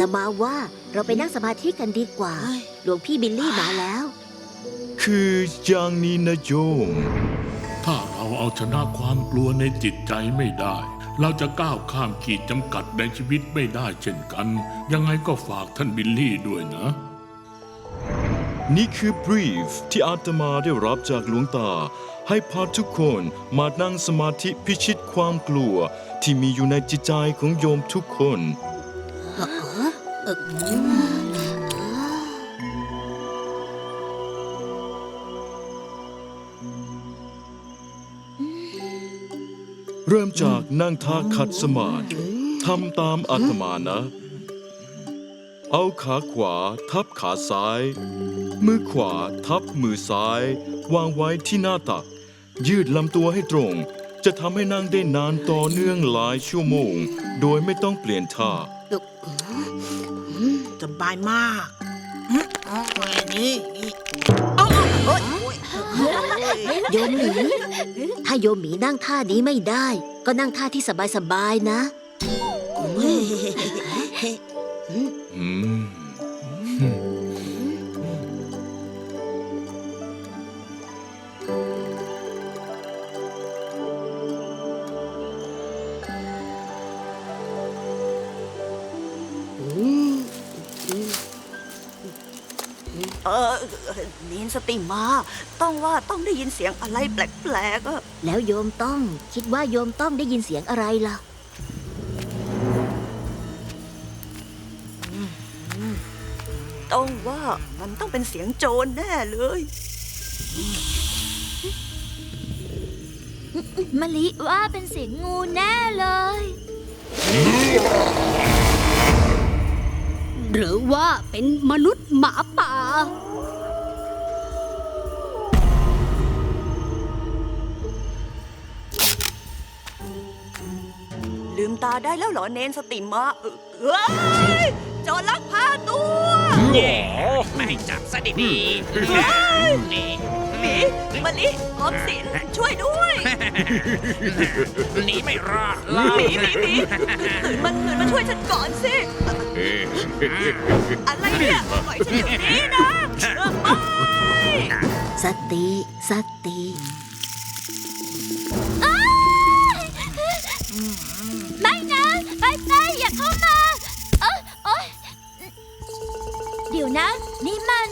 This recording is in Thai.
ตมาว่าเราไปนั่งสมาธิกันดีกว่า หลวงพี่บิลลี่มาแล้ว คืออย่างนี้นะโยม ถ้าเราเอาชนะความกลัวในจิตใจไม่ได้ เราจะก้าวข้ามขีดจำกัดในชีวิตไม่ได้เช่นกัน ยังไงก็ฝากท่านบิลลี่ด้วยนะ นี่คือบรีฟที่อาตมาได้รับจากหลวงตา ให้พาทุกคนมานั่งสมาธิพิชิตความกลัวที่มีอยู่ในจิตใจของโยมทุกคน เริ่มจากนั่งท่าขัดสมาธิทำตามอาตมานะ เอาขาขวาทับขาซ้าย มือขวาทับมือซ้าย วางไว้ที่หน้าตัก ยืดลำตัวให้ตรง จะทำให้นั่งได้นานต่อเนื่องหลายชั่วโมง โดยไม่ต้องเปลี่ยนท่า สบายมากอืมอ๋อนี่นี่เอาโอ๊ยโอ๊ยโอ๊ยโยมหมี ถ้าโยมหมีนั่งท่านี้ไม่ได้ ก็นั่งท่าที่สบายๆนะอืม เออนินสติมา ต้องว่าต้องได้ยินเสียงอะไรแปลกๆอะแล้วโยมต้องคิดว่าโยมต้องได้ยินเสียงอะไรล่ะ ต้องว่ามันต้องเป็นเสียงโจรแน่เลยมะลิว่าเป็นเสียงงูแน่เลย หรือว่าเป็นมนุษย์หมาป่า ลืมตาได้แล้วเหรอเนนสติมาเออเอ้ยโจรลักพาตัวแย่ไม่จับซะดีๆนี่ หมีมะลิออมสินช่วยด้วยหนีไม่รอดหรอกหมีหมีหมีตื่นมาตื่นมาช่วยฉันก่อนสิ อะไรเนี่ยปล่อยฉันอยู่นี่นะสติสติไม่นะไปไปอย่าเข้ามาเอ้ยโอเดี๋ยวนะ นี่มัน